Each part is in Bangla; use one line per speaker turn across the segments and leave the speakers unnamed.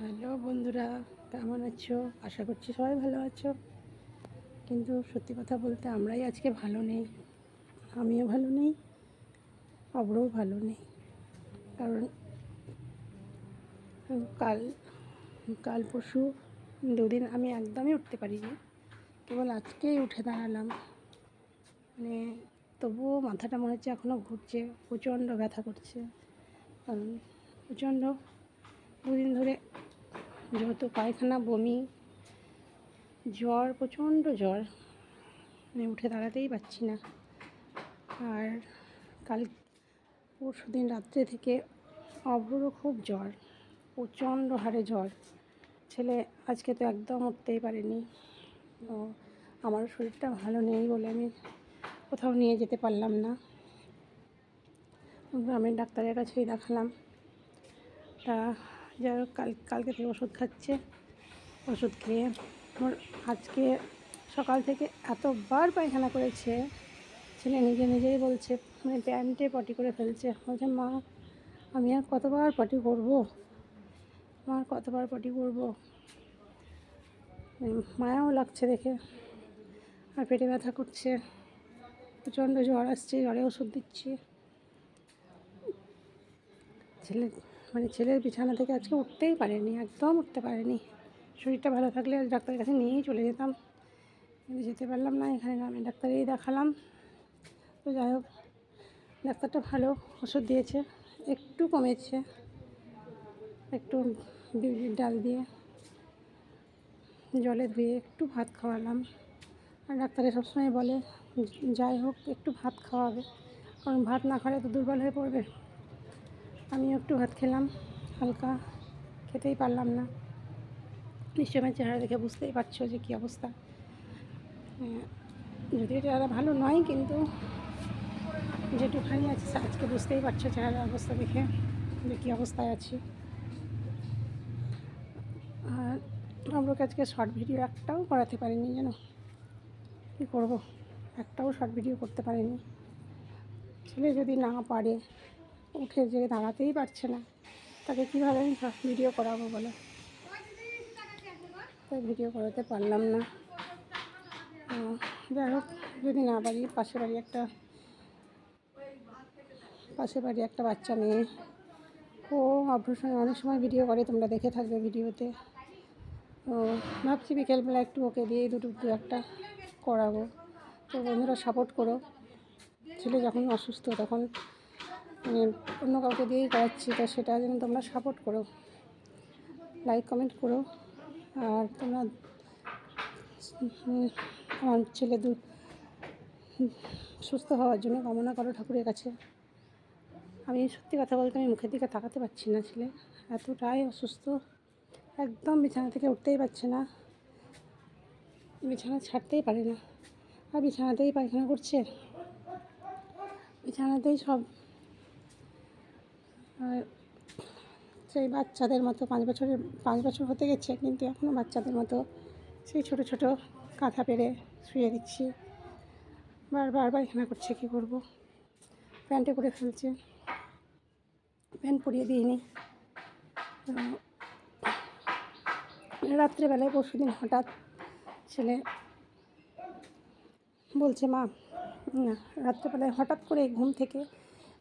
হ্যালো বন্ধুরা, কেমন আছো? আশা করছি সবাই ভালো আছো। কিন্তু সত্যি কথা বলতে আমরাই আজকে ভালো নেই, আমিও ভালো নেই অব্রও ভালো নেই। কারণ কাল কাল পরশু দুদিন আমি একদমই উঠতে পারিনি, কেবল আজকেই উঠে দাঁড়ালাম। মানে তবুও মাথাটা মনে হচ্ছে এখনও ঘুরছে, প্রচণ্ড ব্যথা করছে। কারণ প্রচণ্ড দুদিন ধরে যেহেতু পায়খানা, বমি, জ্বর, প্রচণ্ড জ্বর মানে উঠে দাঁড়াতেই পারছি না। আর কাল পরশু দিন রাত্রে থেকে অব্ররও খুব জ্বর, প্রচণ্ড হারে জ্বর। ছেলে আজকে তো একদম উঠতেই পারেনি। তো আমারও শরীরটা ভালো নেই বলে আমি কোথাও নিয়ে যেতে পারলাম না। গ্রামের ডাক্তারের কাছেই দেখালাম। তা যাই হোক, কাল কালকে থেকে ওষুধ খাচ্ছে, ওষুধ খেয়ে। ওর আজকে সকাল থেকে এতবার পায়খানা করেছে, ছেলে নিজে নিজেই বলছে মানে প্যান্টে পটি করে ফেলছে। বলছে, মা, আমি আর কতবার পটি করব? আমার কতবার পটি করব? মায়াও লাগছে দেখে, আর পেটে ব্যথা করছে। প্রচণ্ড জ্বর আসছে, জ্বরে ওষুধ দিচ্ছি। ছেলে মানে ছেলের বিছানা থেকে আজকে উঠতেই পারেনি, একদম উঠতে পারেনি। শরীরটা ভালো থাকলে আজ ডাক্তারের কাছে নিয়েই চলে যেতাম। কিন্তু যেতে পারলাম না, এখানে আমি ডাক্তারেই দেখালাম। তো যাই হোক, ডাক্তারটা ভালো, ওষুধ দিয়েছে, একটু কমেছে। একটু বিউলির ডাল দিয়ে জলে ধুয়ে একটু ভাত খাওয়ালাম। আর ডাক্তারে সবসময় বলে, যাই হোক, একটু ভাত খাওয়াবে। কারণ ভাত না খাওয়ালে তো দুর্বল হয়ে পড়বে। আমিও একটু ভাত খেলাম, হালকা খেতেই পারলাম না। নিশ্চয় আমার চেহারা দেখে বুঝতেই পারছ যে কী অবস্থা। যদিও চেহারা ভালো নয়, কিন্তু যেটুখানি আছে আজকে বুঝতেই পারছ চেহারার অবস্থা দেখে যে কী অবস্থায় আছি। আর আমরা আজকে শর্ট ভিডিও একটাও করাতে পারিনি যেন কী করব? একটাও শর্ট ভিডিও করতে পারিনি। ছেলে যদি না পারে উঠে যে দাঁড়াতেই পারছে না, তাকে কীভাবে আমি ভিডিও করাবো বলো? তাই ভিডিও করাতে পারলাম না। যাই হোক, যদি না পারি পাশে বাড়ি একটা পাশে বাড়ি একটা বাচ্চা মেয়ে। ও অভ্যর অনেক সময় ভিডিও করে, তোমরা দেখে থাকবে ভিডিওতে তো ভাবছি বিকেলবেলা একটু ওকে দিয়ে দুটো দু একটা করাবো। তো বন্ধুরা সাপোর্ট করো। ছেলে যখন অসুস্থ, তখন অন্য কাউকে দিয়েই করাচ্ছি, তো সেটা যেন তোমরা সাপোর্ট করো। লাইক কমেন্ট করো। আর তোমরা আমার ছেলে দু সুস্থ হওয়ার জন্য কামনা করো ঠাকুরের কাছে। আমি সত্যি কথা বলতে আমি মুখের দিকে তাকাতে পারছি না ছেলে। এতটাই অসুস্থ। একদম বিছানা থেকে উঠতেই পারছে না। বিছানা ছাড়তেই পারে না। আর বিছানাতেই পায়খানা করছে। বিছানাতেই সব আর সেই বাচ্চাদের মতো পাঁচ বছরের, পাঁচ বছর হতে গেছে, কিন্তু এখনও বাচ্চাদের মতো সেই ছোট ছোট কাঁথা পেরে শুয়ে দিচ্ছি। বারবার পায়খানা করছে, কী করব? প্যান্টে করে ফেলছে। প্যান্ট পরিয়ে দিইনি। রাত্রেবেলায় পরশু দিন হঠাৎ ছেলে বলছে, মা রাত্রেবেলায় হঠাৎ করে ঘুম থেকে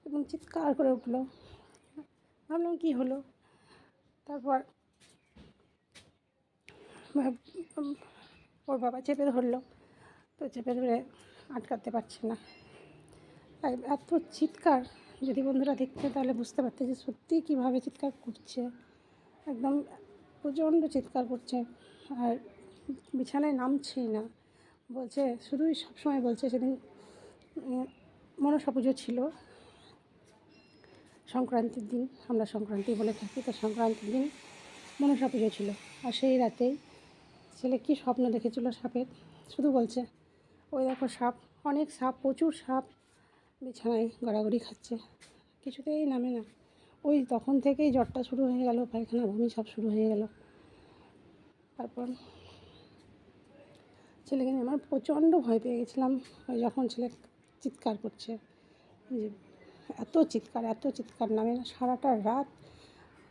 এবং চিৎকার করে উঠল। ভাবলাম কী হলো? তারপর ওর বাবা চেপে ধরলো। তো চেপে ধরে আটকাতে পারছে না। এত চিৎকার, যদি বন্ধুরা দেখতে তাহলে বুঝতে পারতে যে সত্যিই কীভাবে চিৎকার করছে। একদম প্রচণ্ড চিৎকার করছে। আর বিছানায় নামছেই না। বলছে, শুধুই সবসময় বলছে, সেদিন মনসা পুজো ছিল। সংক্রান্তির দিন, আমরা সংক্রান্তি বলে থাকি, তো সংক্রান্তির দিন মনসা পুজো ছিল। আর সেই রাতেই ছেলে কী স্বপ্ন দেখেছিল সাপের? শুধু বলছে, ওই দেখো সাপ, অনেক সাপ, প্রচুর সাপ বিছানায় গড়াগড়ি খাচ্ছে। কিছুতেই নামে না। ওই তখন থেকেই জ্বরটা শুরু হয়ে গেল, পায়খানা ভূমি সব শুরু হয়ে গেল। তারপর ছেলেকে নিয়ে আমার প্রচণ্ড ভয় পেয়ে গেছিলাম। ওই যখন ছেলে চিৎকার করছে যে এত চিৎকার এত চিৎকার নামে না, সারাটা রাত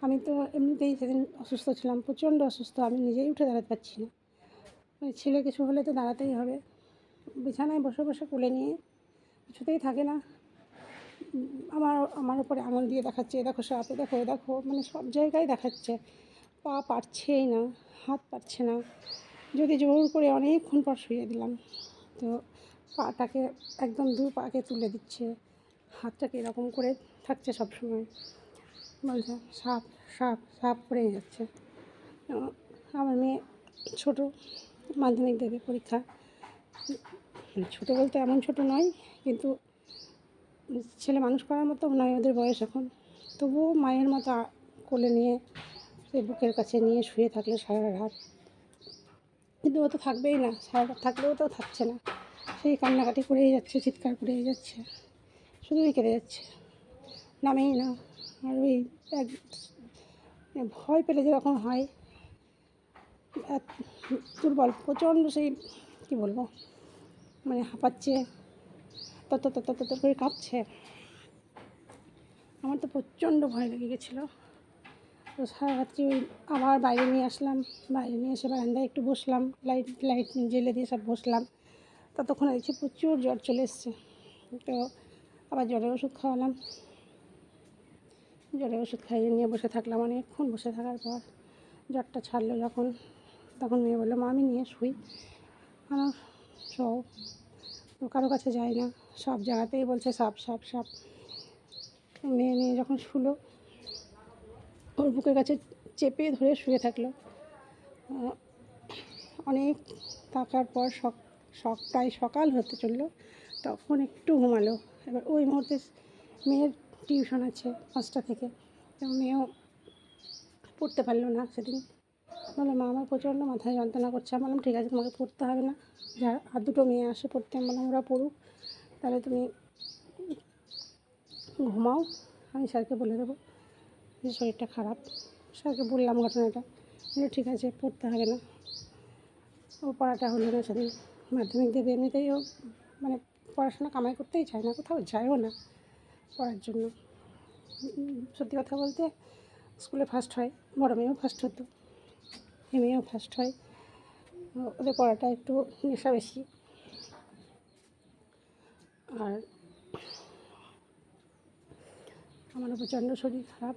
আমি তো এমনিতেই সেদিন অসুস্থ ছিলাম, প্রচণ্ড অসুস্থ, আমি নিজেই উঠে দাঁড়াতে পারছি না। ওই ছেলে কিছু হলে তো দাঁড়াতেই হবে। বিছানায় বসে বসে কোলে নিয়ে কিছুতেই থাকে না। আমার আমার উপরে আঙুল দিয়ে দেখাচ্ছে দেখো সাপ দেখো দেখো মানে সব জায়গায় দেখাচ্ছে। পা পারছেই না, হাত পারছে না। যদি জোর করে অনেকক্ষণ পর শুয়ে দিলাম, তো পাটাকে একদম দু পাকে তুলে দিচ্ছে। হাতটাকে এরকম করে থাকছে সব সময় বলছে সাপ সাপ সাপ পড়ে যাচ্ছে। আমার মেয়ে ছোট, মাধ্যমিক দেবে পরীক্ষা। ছোটো বলতে এমন ছোট নয়, কিন্তু ছেলে মানুষ করার মতো নয়, ওদের বয়স এখন। তবুও মায়ের মতো কোলে নিয়ে, সে বুকের কাছে নিয়ে শুয়ে থাকলে সারা রাত। কিন্তু ও তো থাকবেই না, সারা রাত থাকলেও তো থাকছে না। সেই কান্নাকাটি করেই যাচ্ছে, চিৎকার করেই যাচ্ছে। শুধুই কেটে যাচ্ছে নামেই না, আর ওই এক ভয় পেলে যেরকম হয়। দুর্বল, প্রচণ্ড সেই, কী বলব মানে হাঁপাচ্ছে, তত তত তত করে কাঁপছে। আমার তো প্রচণ্ড ভয় লেগে গেছিল। তো সারা রাত্রি ওই আবার বাইরে নিয়ে আসলাম, বাইরে নিয়ে এসে বারান্দায় একটু বসলাম, লাইট লাইট, জেলে দিয়ে সব বসলাম। ততক্ষণে দেখছি প্রচুর জ্বর চলে এসছে। তো আবার জ্বরের ওষুধ খাওয়ালাম। জ্বরের ওষুধ খাইয়ে নিয়ে বসে থাকলাম অনেকক্ষণ। বসে থাকার পর জ্বরটা ছাড়লো যখন। তখন মেয়ে বলল, মা, আমি নিয়ে শুই। আমার সব কারও কাছে যাই না। সব জায়গাতেই বলছে, সাপ সাপ সাপ। মেয়ে নিয়ে যখন শুলো, ওর বুকের কাছে চেপে ধরে শুয়ে থাকল। অনেক থাকার পর সক সক প্রায় সকাল হতে চলল। তখন একটু ঘুমালো। এবার ওই মুহূর্তে মেয়ের টিউশন আছে পাঁচটা থেকে। তো মেয়েও পড়তে পারল না সেদিন। বলল, মা, আমার প্রচণ্ড মাথায় যন্ত্রণা করছে। আমি বললাম, ঠিক আছে, তোমাকে পড়তে হবে না। যার আর দুটো মেয়ে আসে পড়তে। আমি বললাম, ওরা পড়ুক, তাহলে তুমি ঘুমাও। আমি স্যারকে বলে দেবো যে, শরীরটা খারাপ। স্যারকে বললাম ঘটনাটা। বলল, ঠিক আছে, পড়তে হবে না। ও পড়াটা হলো না সেদিন। মাধ্যমিক দেবে এমনিতেই ও মানে পড়াশোনা কামাই করতেই চায় না, কোথাও যায়ও না পড়ার জন্য। সত্যি কথা বলতে স্কুলে ফার্স্ট হয়, বড় মেয়েও ফার্স্ট হতো এ মেয়েও ফার্স্ট হয়। ওদের পড়াটা একটু নেশা বেশি। আর আমার প্রচণ্ড শরীর খারাপ,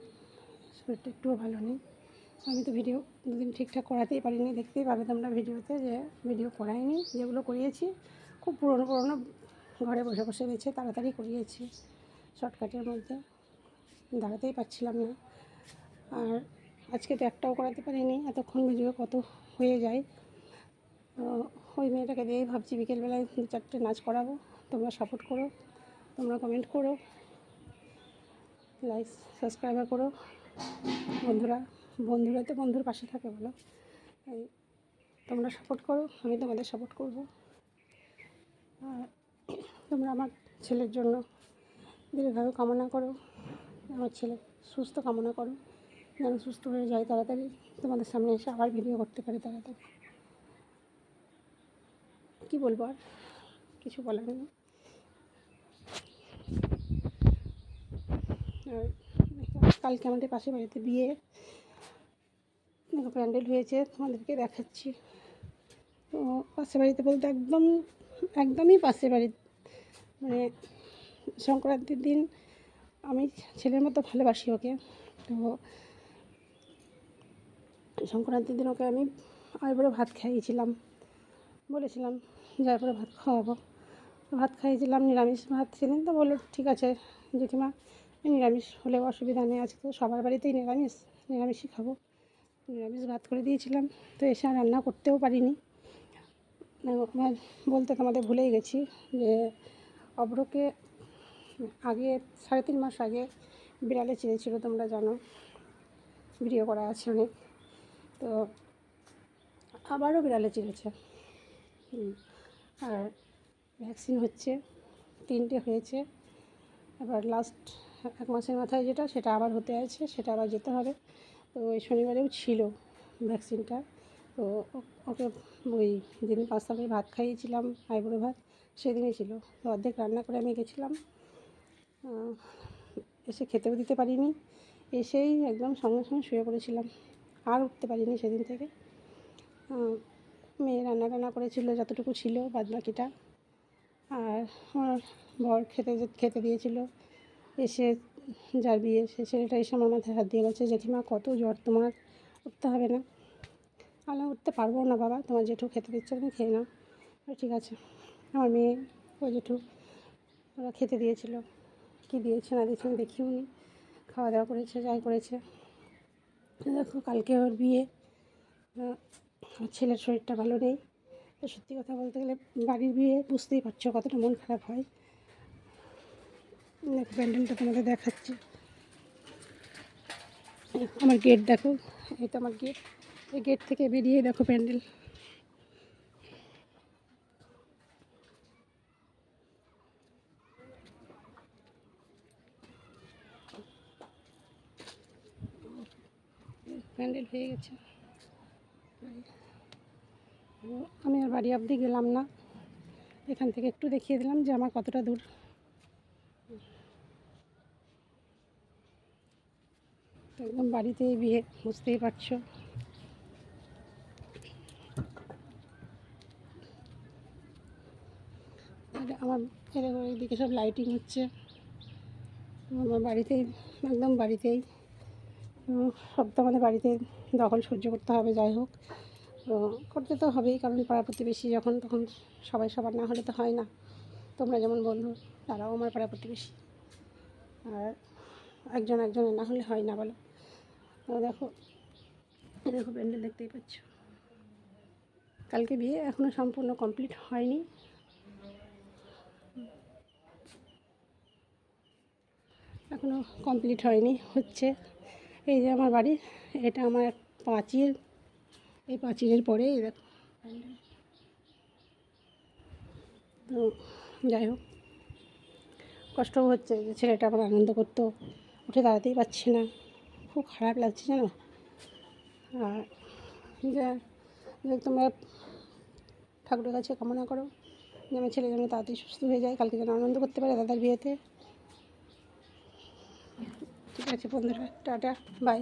শরীরটা একটুও ভালো নেই। আমি তো ভিডিও দুদিন ঠিকঠাক করাতেই পারিনি, দেখতেই পাবে তোমরা ভিডিওতে যে ভিডিও করাইনি, যেগুলো করিয়েছি, খুব পুরনো পুরনো ঘরে বসে বসে বেছে তাড়াতাড়ি করিয়েছি শর্টকাটের মধ্যে। দাঁড়াতেই পারছিলাম না। আর আজকে তো একটাও করাতে পারিনি। এতক্ষণ ভিডিও কত হয়ে যায়। ওই মেয়েটাকে দিয়েই ভাবছি বিকেলবেলায় দু চারটে নাচ করাবো। তোমরা সাপোর্ট করো, তোমরা কমেন্ট করো লাইক সাবস্ক্রাইবার করো। বন্ধুরা বন্ধুরা তো বন্ধুর পাশে থাকে বলো। তোমরা সাপোর্ট করো, আমি তোমাদের সাপোর্ট করব। আর তোমরা আমার ছেলের জন্য দীর্ঘায়ু কামনা করো, আমার ছেলে সুস্থ কামনা করো, যেন সুস্থ হয়ে যায় তাড়াতাড়ি। তোমাদের সামনে এসে আবার ভিডিও করতে পারে তাড়াতাড়ি। কী বলব আর? কিছু বলার নেই। আর কালকে আমাদের পাশে বাড়িতে বিয়ে। প্যান্ডেল হয়েছে, তোমাদেরকে দেখাচ্ছি। তো পাশে বাড়িতে বলতে একদম, একদমই পাশে বাড়ি মানে সংক্রান্তির দিন আমি ছেলের মতো ভালোবাসি ওকে। তো সংক্রান্তির দিন ওকে আমি আইবুড়ো ভাত খাইয়েছিলাম। বলেছিলাম যে আইবুড়ো ভাত খাওয়াবো। ভাত খাইয়েছিলাম, নিরামিষ ভাত। সেদিন তো বলল, ঠিক আছে জেঠিমা, নিরামিষ হলেও অসুবিধা নেই, আজকে তো সবার বাড়িতেই নিরামিষ, নিরামিষই খাব। নিরামিষ ভাত করে দিয়েছিলাম, তো এসে আর রান্না করতেও পারিনি। আমার বলতে তোমাদের ভুলেই গেছি যে অব্রকে আগে সাড়ে তিন মাস আগে বিড়ালে চিড়েছিল তোমরা জানো। ভিডিও করা আছে অনেক। তো আবারও বিড়ালে হুম, আর ভ্যাকসিন হচ্ছে তিনটে হয়েছে। এবার লাস্ট এক মাসের মাথায় যেটা সেটা আবার হতে আছে সেটা আবার যেতে হবে। তো ওই শনিবারেও ছিল ভ্যাকসিনটা। তো ওকে ওই যেদিন পাঁচ তারিখে ভাত খাইয়েছিলাম আইবুড়ো ভাত সেদিনই ছিল। অর্ধেক রান্না করে আমি গেছিলাম। এসে খেতেও দিতে পারিনি। এসেই একদম সঙ্গে সঙ্গে শুয়ে পড়েছিলাম। আর উঠতে পারিনি সেদিন থেকে। মেয়ে রান্না টান্না করেছিল, যতটুকু ছিল বাদ বাকিটা আর আমার বর খেতে খেতে দিয়েছিল। এসে যার বিয়ে, সে ছেলেটা এসে আমার মাথায় হাত দিয়ে বলছে, জেঠিমা, কত জ্বর তোমার? উঠতে হবে না। আমি উঠতে পারব না বাবা। তোমার জেঠু খেতে দিচ্ছে, তুমি খেয়ে নাও। ঠিক আছে। আমার মেয়ে ও জেঠু ওরা খেতে দিয়েছিল। কী দিয়েছে না দিয়েছে আমি দেখিও নি। খাওয়া দাওয়া করেছে যাই করেছে। দেখো, কালকে ওর বিয়ে। আমার ছেলের শরীরটা ভালো নেই। তো সত্যি কথা বলতে গেলে বাড়ির বিয়ে বুঝতেই পারছ কতটা মন খারাপ হয়। দেখো, প্যান্ডেলটা তোমাদের দেখাচ্ছি। আমার গেট দেখো এই তো আমার গেট এই গেট থেকে বেরিয়ে দেখো প্যান্ডেল। প্যান্ডেল হয়ে গেছে। আমি আর বাড়ি অবধি গেলাম না। এখান থেকে একটু দেখিয়ে দিলাম যে আমার কতটা দূর। একদম বাড়িতেই বিয়ে, বুঝতেই পারছ। আমার এইদিকে সব লাইটিং হচ্ছে। আমার বাড়িতেই, একদম বাড়িতেই। সব তো আমাদের বাড়িতে দখল সহ্য করতে হবে, যাই হোক। করতে তো হবেই, কারণ পাড়া প্রতিবেশী যখন, তখন সবাই সবার না হলে তো হয় না। তোমরা যেমন বন্ধু, তারাও আমার পাড়া প্রতিবেশী। আর একজন একজনের না হলে হয় না বলো। দেখো দেখো প্যান্ডেল দেখতেই পাচ্ছ। কালকে বিয়ে এখনও সম্পূর্ণ কমপ্লিট হয়নি। এখনও কমপ্লিট হয়নি, হচ্ছে। এই যে আমার বাড়ি, এটা আমার পাঁচিল। এই পাঁচিলের পরে এই দেখো। তো যাই হোক কষ্টও হচ্ছে যে ছেলেটা আমার আনন্দ করতো। উঠে দাঁড়াতেই পারছে না। খুব খারাপ লাগছে জানো? আর যে তোমরা ঠাকুরের কাছে কামনা করো যে আমার ছেলে যেন তাড়াতাড়ি সুস্থ হয়ে যায়, কালকে যেন আনন্দ করতে পারে দাদার বিয়েতে। ঠিক আছে বন্ধুরা টাটা বাই।